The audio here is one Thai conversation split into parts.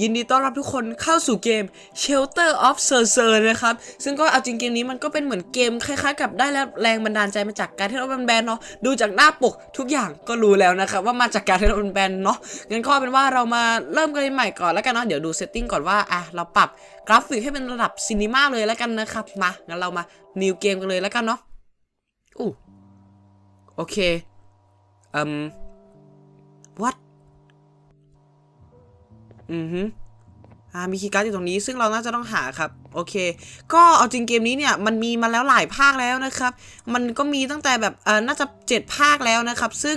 ยินดีต้อนรับทุกคนเข้าสู่เกม Shelter of s e r s e r นะครับ ซึ่งก็เอาจริงเกมนี้มันก็เป็นเหมือนเกมคล้ายๆ กับได้แรงบันดาลใจมาจากการที่เราเป็นแบนเนาะดูจากหน้าปกทุกอย่างก็รู้แล้วนะครับว่ามาจากการที่เราเป็นแบนเนาะงั้นก็เป็นว่าเรามาเริ่มกันใหม่ก่อนแล้วกันเนาะเดี๋ยวดูเซตติ้งก่อนว่าอะเราปรับกราฟิกให้เป็นระดับซีนีมาเลยแล้วกันนะครับมางั้นเรามา new เกมกันเลยแล้วกันเนาะอู้โอเคอืม อือฮึอ่ามีคีย์การ์ดอยู่ตรงนี้ซึ่งเราน่าจะต้องหาครับ โอเค ก็เอาจริงเกมนี้เนี่ยมันมีมาแล้วหลายภาคแล้วนะครับ มันก็มีตั้งแต่แบบเออน่าจะเจ็ดภาคแล้วนะครับ ซึ่ง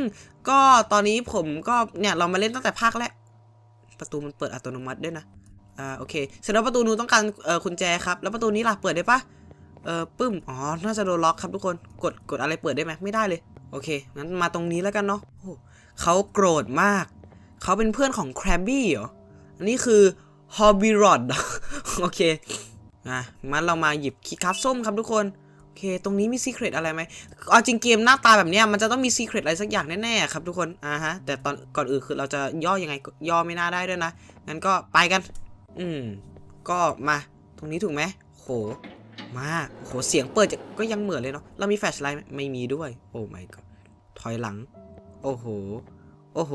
ก็ตอนนี้ผมก็เนี่ยเรามาเล่นตั้งแต่ภาคแรกประตูมันเปิดอัตโนมัติด้วยนะอ่าโอเคเสร็จแล้วประตูนู้นต้องการเออกุญแจครับแล้วประตูนี้ล่ะเปิดได้ปะเออปึ้มอ๋อน่าจะโดนล็อกครับทุกคนกดกดอะไรเปิดได้ไหมไม่ได้เลยโอเคงั้นมาตรงนี้แล้วกันเนาะโอ้เขาโกรธมาก เขาเป็นเพื่อนของแครบบี้เหรอ อันนี้คือฮอบบี้รอดโอเคอะมันเรามาหยิบคีย์การ์ดส้มครับทุกคนโอเค ตรงนี้มีซีเครตอะไรไหมเอาจริงเกมหน้าตาแบบเนี้ยมันจะต้องมีซีเครตอะไรสักอย่างแน่ๆครับทุกคนอ่าฮะแต่ตอนก่อนอื่นคือเราจะย่อยังไงย่อไม่น่าได้ด้วยนะงั้นก็ไปกัน อืมก็มาตรงนี้ถูกไหมโหมาโหเสียงเปิดจะก็ยังเหมือนเลยเนาะเรามีแฟลชไลท์ไมไม่มีด้วย โอ้ my god ถอยหลัง โอ้โห โอ้โห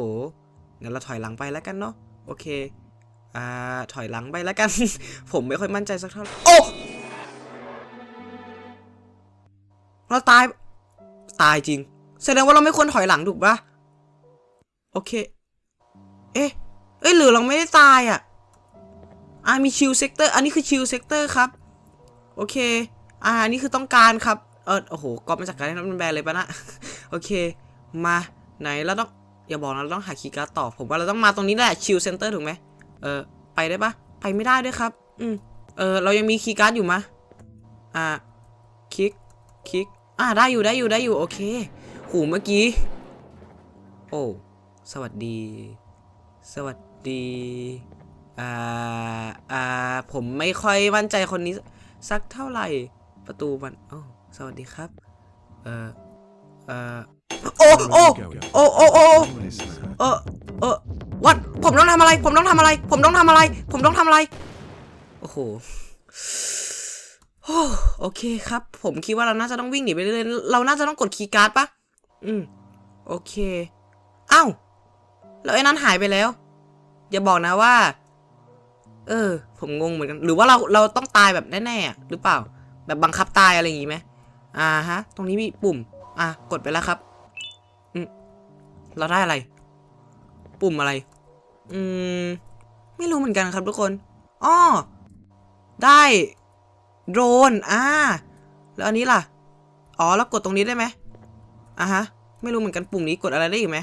งั้นเราถอยหลังไปแล้วกันเนาะโอเค อ่าถอยหลังไปแล้วกัน ผมไม่ค่อยมั่นใจสักเท่าไหร่โอ้เราตายตายจริง แสดงว่าเราไม่ควรถอยหลังถูกปะโอเค เอ๊ะเอ้ยหรือเราไม่ได้ตายอะอ่ามีชิลเซกเตอร์ อันนี้คือชิลเซกเตอร์ครับ โอเค อ่านนี้คือต้องการครับ เออโอ้โหก๊อปมาจากการที่นั้นมันแบนเลยปะนะ โอเค มาไหนเราต้องอย่าบอกนะเราต้องหาคีย์การ์ดต่อ ผมว่าเราต้องมาตรงนี้แหละชิลเซนเตอร์ถูกไหม เออไปได้ปะไปไม่ได้ด้วยครับ อืมเออเรายังมีคีย์การ์ดอยู่มะอ่าคลิกคลิกอ่าได้อยู่ได้อยู่ได้อยู่โอเคหูเมื่อกี้ โอ้สวัสดี สวัสดีอ่าอ่าผมไม่ค่อยมั่นใจคนนี้ สักเท่าไหร่ประตูมันโอ้สวัสดีครับ เออเออโอ้โอ้โอ้โอ้โอ้เออเออ วัดผมต้องทำอะไร ผมต้องทำอะไร ผมต้องทำอะไร ผมต้องทำอะไร โอ้โหโอ้โอเคครับ ผมคิดว่าเราน่าจะต้องวิ่งหนีไปเรื่อยๆ เราน่าจะต้องกดคีย์การ์ดปะอืม โอเคเอ้าแล้วไอ้นั้นหายไปแล้ว อย่าบอกนะว่า เออ ผมงงเหมือนกัน หรือว่าเรา เราต้องตายแบบแน่ๆ หรือเปล่า แบบบังคับตายอะไรอย่างงี้ไหมอ่าฮะ ตรงนี้มีปุ่ม อะ กดไปแล้วครับ อืม เราได้อะไร ปุ่มอะไร อืม ไม่รู้เหมือนกันครับทุกคนอ้อได้โดรนอ่าแล้วอันนี้ล่ะ อ๋อแล้วกดตรงนี้ได้ไหมอะฮะ ไม่รู้เหมือนกันปุ่มนี้กดอะไรได้อีกไหม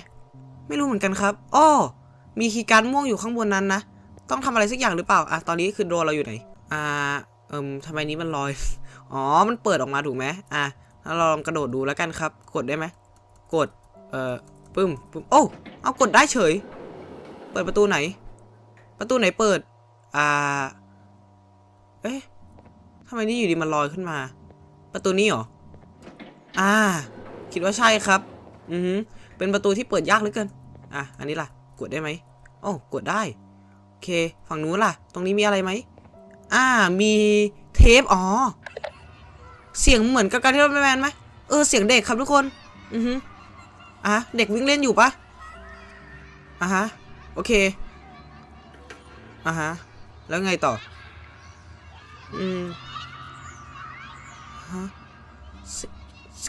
ไม่รู้เหมือนกันครับอ้อมีคีย์การ์ดม่วงอยู่ข้างบนนั้นนะ ต้องทำอะไรสักอย่างหรือเปล่า อะ ตอนนี้คือโดรนเราอยู่ไหน อ่า เอิมทำไมนี้มันลอย อ๋อ มันเปิดออกมาถูกไหมอะแล้วเราลองกระโดดดูแล้วกันครับ กดได้ไหม กด เอ่อ ปึ้มปึ้มโอ้เอากดได้เฉย เปิดประตูไหน ประตูไหนเปิด อ่า เอ๊ะทำไมนี่อยู่ดีมันลอยขึ้นมา ประตูนี้เหรอ อ่า คิดว่าใช่ครับ อือฮึเป็นประตูที่เปิดยากเหลือเกิน อะ อันนี้ล่ะ กดได้ไหมโอ้กดได้ โอเค ฝั่งนู้นล่ะ ตรงนี้มีอะไรไหม อ่า มีเทป อ๋อ เสียงเหมือนกับการที่เราแมนไหม เออ เสียงเด็กครับทุกคน อือฮึ อะเด็กวิ่งเล่นอยู่ปะอะฮะ โอเค อะฮะ แล้วไงต่อ อืมฮะ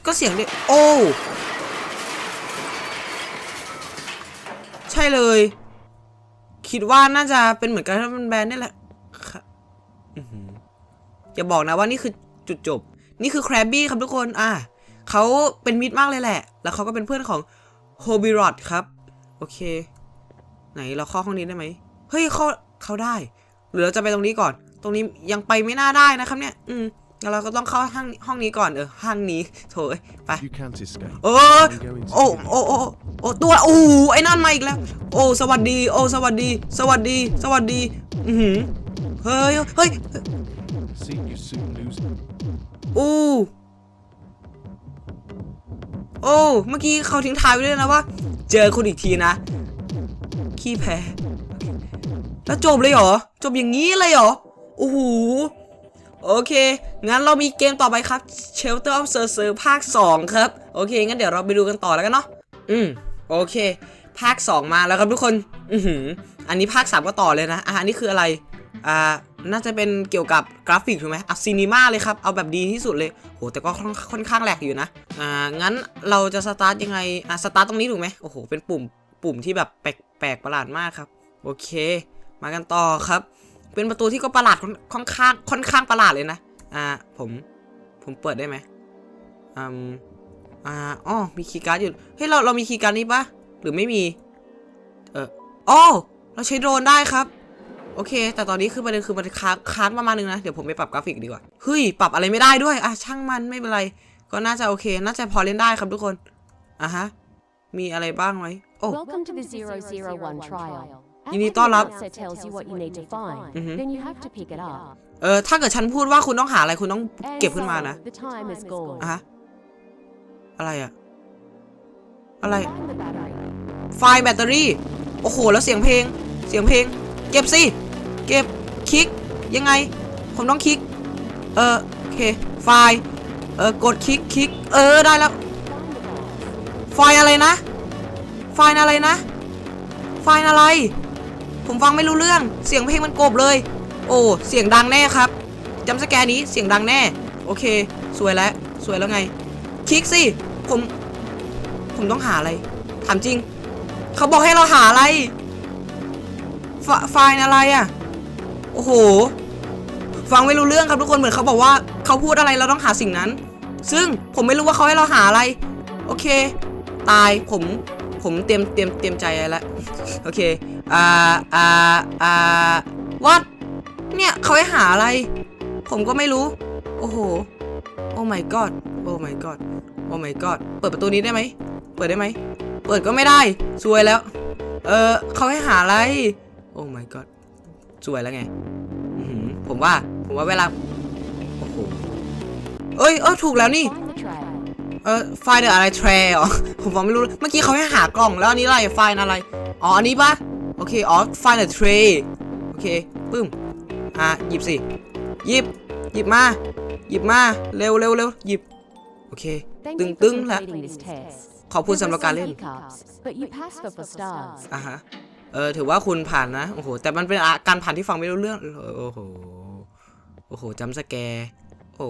ก็เสียงเด็ก โอ้ ใช่เลย คิดว่าน่าจะเป็นเหมือนกันถ้ามันแบนนี่แหละค่ะอื้อหืออย่าบอกนะว่านี่คือจุดจบ นี่คือแครบบี้ครับทุกคน อะเขาเป็นมิตรมากเลยแหละ แล้วเขาก็เป็นเพื่อนของ โฮบิรอดครับ โอเค ไหนเราเข้าห้องนี้ได้ไหมเฮ้ยเขาเขาได้ หรือเราจะไปตรงนี้ก่อน ตรงนี้ยังไปไม่น่าได้นะครับเนี่ย อืมแล้วเราก็ต้องเข้าห้องห้องนี้ก่อนเออห้องนี้โถเอ้ยไป You can't escape. เออโอ้โอ้โอ้โอ้ตัวโอ้ไอ้นั่นมาอีกแล้ว โอ้สวัสดีโอ้สวัสดี สวัสดี สวัสดี อือหือเฮ้ยเฮ้ย See, you soon lose. โอ้ โอ้ เมื่อกี้เขาทิ้งท้ายไว้ด้วยนะว่า เจอคุณอีกทีนะ ขี้แพ้ แล้วจบเลยเหรอ จบอย่างนี้เลยเหรอ โอ้โห โอเค งั้นเรามีเกมต่อไปครับ Shelter of s e r s e r ภาค 2 ครับ โอเค งั้นเดี๋ยวเราไปดูกันต่อแล้วกันเนาะ อืม โอเค ภาค 2 มาแล้วครับทุกคน อือหือ อันนี้ภาค 3 ก็ต่อเลยนะ อะอันนี้คืออะไร อ่าน่าจะเป็นเกี่ยวกับกราฟิกถูกไหมอะซีนีมาเลยครับ เอาแบบดีที่สุดเลยโหแต่ก็ค่อนค่อนข้างแหลกอยู่นะ อ่า งั้นเราจะสตาร์ทยังไง อะสตาร์ทตรงนี้ถูกไหมโอ้โห เป็นปุ่มปุ่มที่แบบแปลกแปลกประหลาดมากครับ โอเค มากันต่อครับ เป็นประตูที่ก็ประหลาดค่อนค่อนข้างค่อนข้างประหลาดเลยนะ อ่า ผม ผมเปิดได้ไหมอืมอ่าอ๋อมีคีย์การ์ดอยู่ เฮ้ย เรา เรามีคีย์การ์ดนี้ปะหรือไม่มี เอออ๋อเราใช้โดรนได้ครับ โอเค แต่ตอนนี้คือประเด็นคือมันค้างค้างประมาณนึงนะ เดี๋ยวผมไปปรับกราฟิกดีกว่า เฮ้ย ปรับอะไรไม่ได้ด้วย อะ ช่างมันไม่เป็นไร ก็น่าจะโอเค น่าจะพอเล่นได้ครับทุกคน อะฮะ มีอะไรบ้างไหมโอ้ Welcome to the 001 trial. ยินดีต้อนรับ It tells you what you need to find. Mhm. Then you have to pick it up. เออ ถ้าเกิดฉันพูดว่าคุณต้องหาอะไรคุณต้อง And เก็บขึ้นมานะ so, The time is gone. อะฮะ อะไรอะอะไร Find the battery. ไฟล์แบตเตอรี่ โอ้โห แล้วเสียงเพลง เสียงเพลง เก็บสิ เก็บคลิกยังไง ผมต้องคลิก เออโอเค ไฟล์ เออกดคลิกคลิก เออได้แล้ว ไฟล์อะไรนะ ไฟล์อะไรนะ ไฟล์อะไร ผมฟังไม่รู้เรื่อง เสียงเพลงมันกบเลย โอ้ เสียงดังแน่ครับจำสแกนนี้เสียงดังแน่ โอเค สวยแล้ว สวยแล้วไง คลิกสิ ผม ผมต้องหาอะไร ถามจริง เขาบอกให้เราหาอะไร ไฟล์อะไรอะ่ะ อ้โห ฟังไม่รู้เรื่องครับทุกคนเหมือนเขาบอกว่าเขาพูดอะไรเราต้องหาสิ่งนั้น ซึ่งผมไม่รู้ว่าเขาให้เราหาอะไร โอเค ตายผมผมเตรียมเตรียมเตรียมใจแล้วโอเคอ่าอ่าอ่าวัดเนี่ยเขาให้หาอะไร ผมก็ไม่รู้ โอ้โห โอ้ my god โอ้ my god โอ้ my god เปิดประตูนี้ได้ไหม เปิดได้ไหม เปิดก็ไม่ได้ซวยแล้ว เออเขาให้หาอะไร โอ้ my god ซวยแล้วไงอื้อหือผมว่า ผมว่าเวลา โอ้โห เอ้ย เออถูกแล้วนี่ Find the tray. เออไฟล์เดอะอะไรแทรเหรอผมฟังไม่รู้ เมื่อกี้เขาให้หากล่องแล้วอันนี้อะไร ไฟล์อะไร อ๋อ อันนี้ปะโอเค อ๋อ ไฟล์เดอะเทรโอเค ปึ้ม อะ หยิบสิ หยิบ หยิบมา หยิบมา เร็วเร็วเร็วหยิบ โอเค Thank ตึง you ตึ for งแล้ว completing this test. ขอบคุณ There สำห were รับการ some เล่น hiccups, but you passed for for stars. อะฮะ เออถือว่าคุณผ่านนะ โอ้โห แต่มันเป็นการผ่านที่ฟังไม่รู้เรื่อง โอ้โห โอ้โหจำสแกรโอ้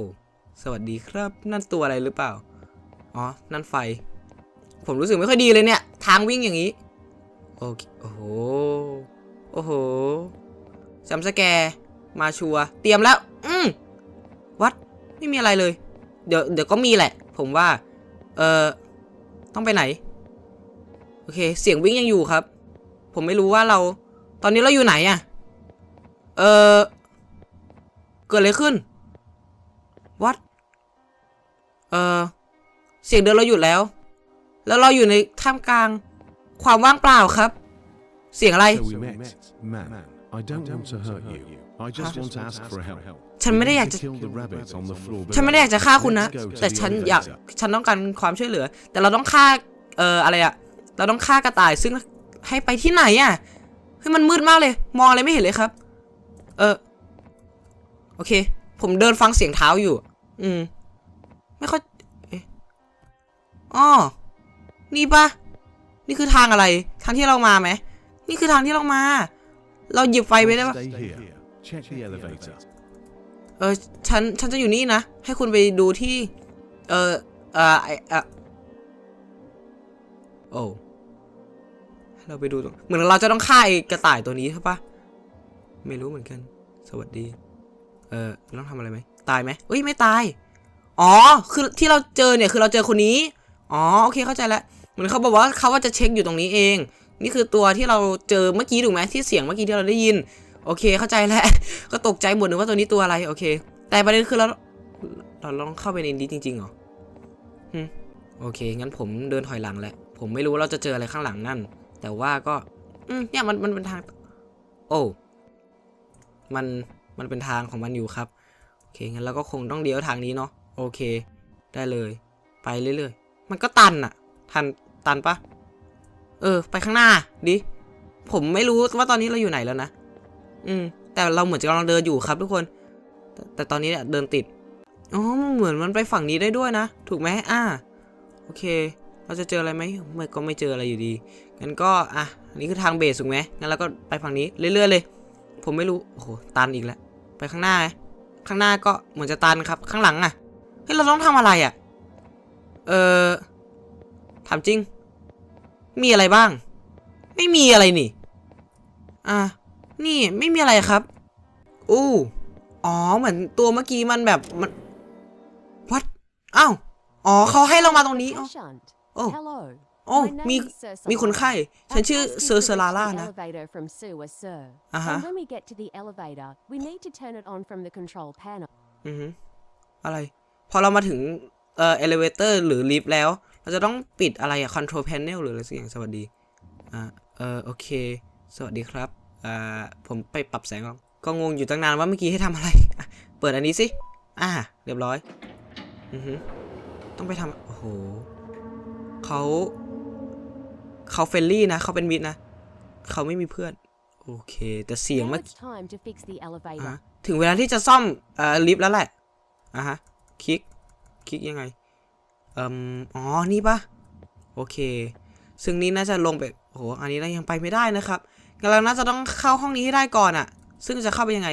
สวัสดีครับ นั่นตัวอะไรหรือเปล่า อ๋อ นั่นไฟ ผมรู้สึกไม่ค่อยดีเลยเนี่ย ทางวิ่งอย่างนี้ โอเคโอ้โห โอ้โหจำสแกรมาชัว เตรียมแล้ว อืมวัด ไม่มีอะไรเลย เดี๋ยว เดี๋ยวก็มีแหละ ผมว่า เออต้องไปไหน โอเค เสียงวิ่งยังอยู่ครับ ผมไม่รู้ว่าเรา ตอนนี้เราอยู่ไหนอะเออเกิดอะไรขึ้นวัดเออเสียงเดินเราหยุดแล้ว แล้วเราอยู่ในท่ามกลาง ความว่างเปล่าครับ เสียงอะไร So we met. Man, I don't want to hurt you. I just want to ask for help. ฉันไม่ได้อยากจะ Kill the rabbit on the floor ฉันไม่ได้อยากจะฆ่าคุณนะ Let's go to แต่ the ฉันอยาก elevator. ฉันต้องการความช่วยเหลือ แต่เราต้องฆ่า เอ่อ อะไรอะเราต้องฆ่ากระต่าย ซึ่ง ให้ไปที่ไหนอะเฮ้ยมันมืดมากเลย มองอะไรไม่เห็นเลยครับ เออโอเค ผมเดินฟังเสียงเท้าอยู่ อืม ไม่ค่อยเอ๊ะอ๋อนี่ปะนี่คือทางอะไร ทางที่เรามาไหม นี่คือทางที่เรามา เราหยิบไฟไปได้ปะ Stay here. Check the elevator. เออ ฉัน ฉันจะอยู่นี่นะ ให้คุณไปดูที่ เออเออไอเออโอ้ให้ เราไปดูตรงเหมือนเราจะต้องฆ่าไอ้กระต่ายตัวนี้ใช่ปะไม่รู้เหมือนกัน สวัสดี เออต้องทำอะไรไหมตายไหมเอ้ยไม่ตาย อ๋อ คือที่เราเจอเนี่ยคือเราเจอคนนี้ อ๋อโอเคเข้าใจแล้วเหมือนเขาบอกว่าเขาว่าจะเช็คอยู่ตรงนี้เอง นี่คือตัวที่เราเจอเมื่อกี้ถูกไหมที่เสียงเมื่อกี้ที่เราได้ยิน โอเคเข้าใจแล้ว ก็ตกใจหมดนึกว่าตัวนี้ตัวอะไรโอเค แต่ประเด็นคือเราเราลองเข้าไปในนี้จริงๆเหรอโอเคงั้นผมเดินถอยหลังแหละผมไม่รู้ว่าเราจะเจออะไรข้างหลังนั่น แต่ว่าก็อืมเนี่ยมันมันเป็นทาง โอ้มันมันเป็นทางของมันอยู่ครับ โอเคงั้นเราก็คงต้องเลี้ยวทางนี้เนาะโอเค ได้เลย ไปเรื่อยๆ มันก็ตันอะทันตันปะเออ ไปข้างหน้าดิผมไม่รู้ว่าตอนนี้เราอยู่ไหนแล้วนะ อืม แต่เราเหมือนจะกำลังเดินอยู่ครับทุกคน แต่แต่ตอนนี้เนี่ยเดินติด อ๋อ เหมือนมันไปฝั่งนี้ได้ด้วยนะ ถูกไหมอ่า โอเค เราจะเจออะไรไหมไม่ก็ไม่เจออะไรอยู่ดีงั้นก็อะอันนี้คือทางเบสถูกไหมงั้นเราก็ไปฝั่งนี้เรื่อยๆเลย ผมไม่รู้โอ้โหตันอีกแล้วไปข้างหน้าไหมข้างหน้าก็เหมือนจะตันครับ ข้างหลังอะเฮ้ยเราต้องทำอะไรอะเออถามจริง มีอะไรบ้าง ไม่มีอะไรนี่ อะนี่ไม่มีอะไรครับอู้อ๋อเหมือนตัวเมื่อกี้มันแบบมัน what อ้าวอ๋อเขาให้เรามาตรงนี้อ๋อ Patient. Oh. Hello. โอ้ My name มี is Sir มีคน Solara. ไข้ ฉันชื่อ Our เซอร์ task เซ is to ลา reach ล่า the นะ elevator from sewer, sir. Uh-huh. And when we get to the elevator, we need to turn it on from the control panel. อือฮึอะไร พอเรามาถึง เอ่อเอลิเวเตอร์หรือลิฟต์แล้ว เราจะต้องปิดอะไรอะ control panel หรืออะไรสักอย่าง สวัสดี อ่า เออโอเค สวัสดีครับ อ่า ผมไปปรับแสงก่อนก็งงอยู่ตั้งนานว่าเมื่อกี้ให้ทำอะไรอะเปิดอันนี้สิ อ่า เรียบร้อย อือฮึต้องไปทำโอ้โห เขาเขาเฟรนลี่นะเขาเป็นมิตรนะเขาไม่มีเพื่อน โอเค แต่เสียง Now เมื่อ it's time to fix the อะ elevator. ถึงเวลาที่จะซ่อมเอ่อลิฟต์แล้วแหละอะฮะคลิกคลิกยังไงเอ่มอ๋อนี่ปะโอเค ซึ่งนี่น่าจะลงไปโอ้โหอันนี้เรายังไปไม่ได้นะครับงั้นเราน่าจะต้องเข้าห้องนี้ให้ได้ก่อนอะซึ่งจะเข้าไปยังไง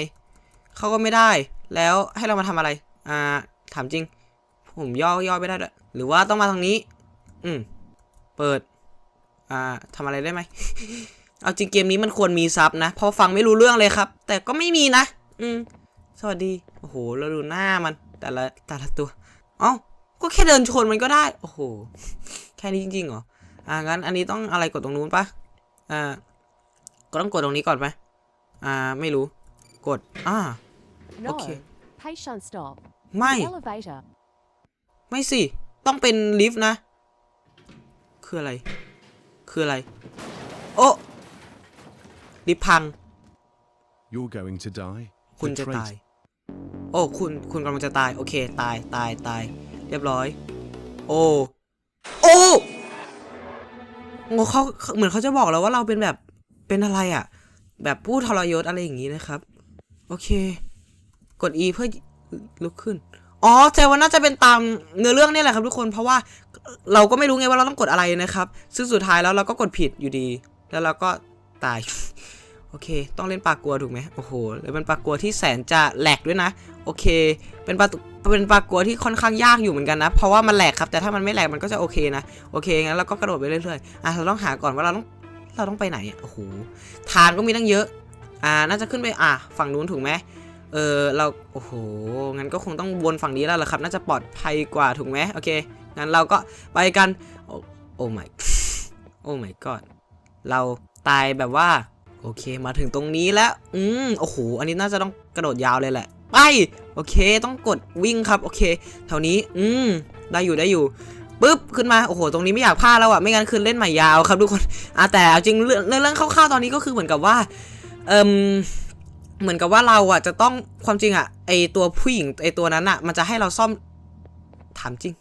เข้าก็ไม่ได้ แล้วให้เรามาทำอะไร อ่า ถามจริง ผมย่อย่อไม่ได้ด้วยหรือว่าต้องมาทางนี้ อืม เปิด อ่าทำอะไรได้ไหม เอาจริงเกมนี้มันควรมีซับนะเพราะฟังไม่รู้เรื่องเลยครับ แต่ก็ไม่มีนะ อืม สวัสดี โอ้โห เราดูหน้ามัน แต่ละแต่ละตัว เอ้า ก็แค่เดินชนมันก็ได้ โอ้โห แค่นี้จริงๆเหรอ อ่า งั้นอันนี้ต้องอะไรกดตรงนู้นปะอ่า ก็ต้องกดตรงนี้ก่อนไหมอ่า ไม่รู้ กด อ่า No. Okay. Patient stop. ไม่ The elevator. ไม่สิ ต้องเป็นลิฟต์นะ คืออะไร คืออะไร โอ้ลิฟต์พัง You're going to die. คุณ The จะ traitor- ตาย โอ้ คุณ คุณกำลังจะตาย โอเค ตาย ตาย ตาย เรียบร้อย โอ้ โอ้โอ้เขาเหมือนเขาจะบอกแล้วว่าเราเป็นแบบ เป็นอะไรอะ่ะ แบบผู้ทรยศอะไรอย่างนี้นะครับ โอเค กด E เพื่อลุกขึ้น อ๋อแต่ว่าน่าจะเป็นตามเนื้อเรื่องนี่แหละครับทุกคน เพราะว่า เราก็ไม่รู้ไงว่าเราต้องกดอะไรนะครับ ซึ่งสุดท้ายแล้วเราก็กดผิดอยู่ดี แล้วเราก็ตาย โอเค ต้องเล่นปากกลัวถูกไหมโอ้โห แล้วเป็นปากกลัวที่แสนจะแหลกด้วยนะ โอเค เป็นปลาเป็นปากลัวที่ค่อนข้างยากอยู่เหมือนกันนะ เพราะว่ามันแหลกครับ แต่ถ้ามันไม่แหลกมันก็จะโอเคนะ โอเค งั้นเราก็กระโดดไปเรื่อยๆ อะ เราต้องหาก่อนว่าเราต้องเราต้องไปไหนอะ โอ้โห ทางก็มีตั้งเยอะ อ่า น่าจะขึ้นไป อะ ฝั่งนู้นถูกไหมเออ เรา โอ้โห งั้นก็คงต้องวนฝั่งนี้แล้วล่ะครับ น่าจะปลอดภัยกว่าถูกไหมโอเค งั้นเราก็ไปกันโอ้โอ้ my โอ้ my god เราตายแบบว่า โอเคมาถึงตรงนี้แล้ว อืมโอ้โหอันนี้น่าจะต้องกระโดดยาวเลยแหละ ไป โอเคต้องกดวิ่งครับ โอเคแถวนี้อืมได้อยู่ได้อยู่ปึ๊บขึ้นมา โอ้โห ตรงนี้ไม่อยากพลาดแล้วอะไม่งั้นคือเล่นใหม่ยาวครับทุกคนอะแต่เอาจริงเรื่องเรื่องคร่าวๆตอนนี้ก็คือเหมือนกับว่า เอ่มเหมือนกับว่าเราอะจะต้องความจริงอะไอตัวผู้หญิงไอตัวนั้นอะมันจะให้เราซ่อมถามจริง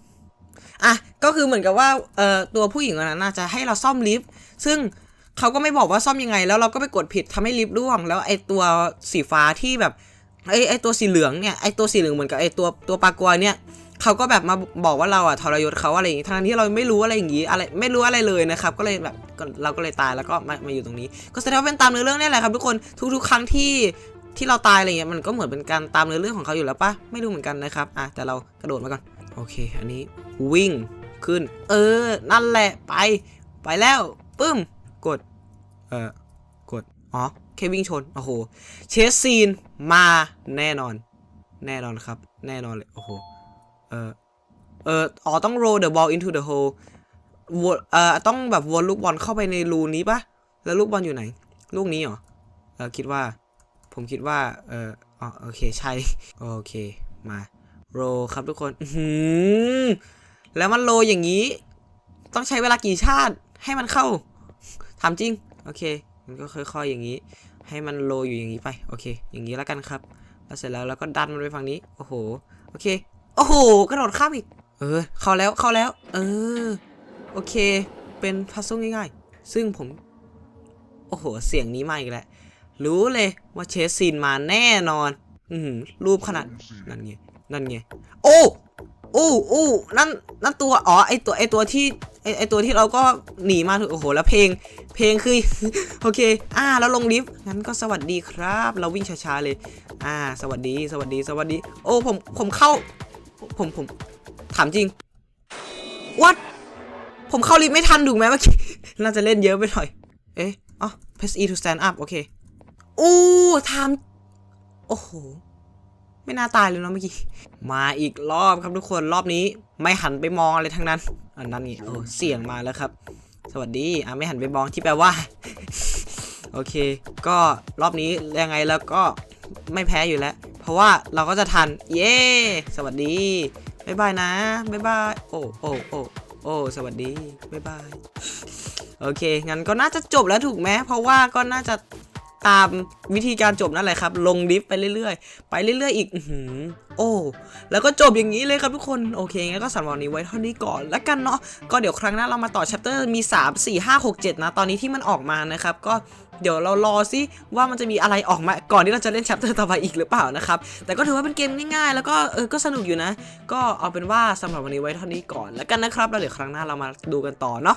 อะก็คือเหมือนกับว่าเอ่อตัวผู้หญิงคนนั้นน่ะจะให้เราซ่อมลิฟต์ซึ่งเขาก็ไม่บอกว่าซ่อมยังไง แล้วเราก็ไปกดผิดทำให้ลิฟต์ร่วง แล้วไอตัวสีฟ้าที่แบบไอไอตัวสีเหลืองเนี่ยไอตัวสีเหลืองเหมือนกับไอตัวตัวปลากรวยเนี่ยเขาก็แบบมาบอกว่าเราอะทรยศเขาอะไรอย่างงี้ทั้งที่เราไม่รู้อะไรอย่างงี้อะไรไม่รู้อะไรเลยนะครับ ก็เลยแบบเราก็เลยตายแล้วก็มามาอยู่ตรงนี้ ก็แสดงว่าเป็นตามเนื้อเรื่องนี่แหละครับทุกคนทุกๆ ครั้งที่ที่เราตายอะไรเงี้ยมันก็เหมือนเป็นการตามเนื้อเรื่องของเขาอยู่แล้วปะไม่รู้เหมือนกันนะครับอะแต่เรากระโดดมาก่อน โอเค อันนี้วิ่งขึ้น เออ นั่นแหละไป ไปแล้วปึ้ม กด เออกด อ๋อ แค่วิ่งชน โอ้โห เชสซีนมาแน่นอน แน่นอนครับ แน่นอนเลย โอ้โห เออเอออ๋อ ต้อง roll the ball into the hole วนเอ่อ ต้องแบบวนลูกบอลเข้าไปในรูนี้ปะแล้วลูกบอลอยู่ไหน ลูกนี้เหรอ เออคิดว่า ผมคิดว่า เอออ๋อโอเค ใช่ โอเค มา roll ครับทุกคนหือแล้วมันโรอย่างนี้ ต้องใช้เวลากี่ชาติให้มันเข้าถามจริง โอเค มันก็ค่อยๆอย่างนี้ ให้มันโรอยู่อย่างนี้ไป โอเค อย่างนี้แล้วกันครับ แล้วเสร็จแล้วเราก็ดันมันไปฝั่งนี้ โอ้โห โอเค โอ้โห กระโดดข้ามอีก เออ เข้าแล้ว เข้าแล้ว เออ โอเค เป็นพัซซิลง่ายๆ ซึ่งผม โอ้โห เสียงนี้มาอีกแล้ว รู้เลยว่าเชสซีนมาแน่นอน อืรูปขนาด นั่นไง นั่นไง โอ้โอ้โอ้นั่นนั่นตัว อ๋อ ไอตัว ไอตัวที่ไอไอตัวที่เราก็หนีมาถูกโอ้โห แล้วเพลง เพลงคือ โอเค อ่า แล้วลงลิฟต์ งั้นก็สวัสดีครับ เราวิ่งช้าๆเลย อ่า สวัสดี สวัสดี สวัสดี โอ้ ผม ผมเข้า ผม ผม ถามจริง what ผมเข้าลิฟต์ไม่ทันถูกไหมเมื่อกี้ น่าจะเล่นเยอะไปหน่อย เอ๊ะ อ๋อ press E to stand up โอเค อู้ทำโอ้โห ไม่น่าตายเลยเนาะเมื่อกี้ มาอีกรอบครับทุกคนรอบนี้ไม่หันไปมองอะไรทั้งนั้น อันนั้นนี่โอ้เสียงมาแล้วครับ สวัสดีอะไม่หันไปมองที่แปลว่า โอเค ก็รอบนี้ยังไงแล้วก็ไม่แพ้อยู่แล้ว เพราะว่าเราก็จะทัน เย้สวัสดีบ๊ายบายนะบ๊ายบายโอ้โอ้โอ้โอ้สวัสดีบ๊ายบายโอเคงั้นก็น่าจะจบแล้วถูกไหมเพราะว่าก็น่าจะ ตามวิธีการจบนั่นแหละครับ ลงลิฟต์ไปเรื่อยๆ ไปเรื่อยๆ อีกอโอ้ แล้วก็จบอย่างนี้เลยครับทุกคน โอเค งั้นก็สำหรับวันนี้ไว้เท่านี้ก่อนแล้วกันเนาะ ก็เดี๋ยวครั้งหน้าเรามาต่อ chapter มี 3 4 5 6 7 นะ ตอนนี้ที่มันออกมานะครับ ก็เดี๋ยวเรารอซิว่ามันจะมีอะไรออกมาก่อนที่เราจะเล่น chapter ต่อไปอีกหรือเปล่านะครับ แต่ก็ถือว่าเป็นเกมง่ายๆ แล้วก็เออ ก็สนุกอยู่นะ ก็เอาเป็นว่าสำหรับวันนี้ไว้เท่านี้ก่อน แล้วกันนะครับ แล้วเดี๋ยวครั้งหน้าเรามาดูกันต่อเนาะ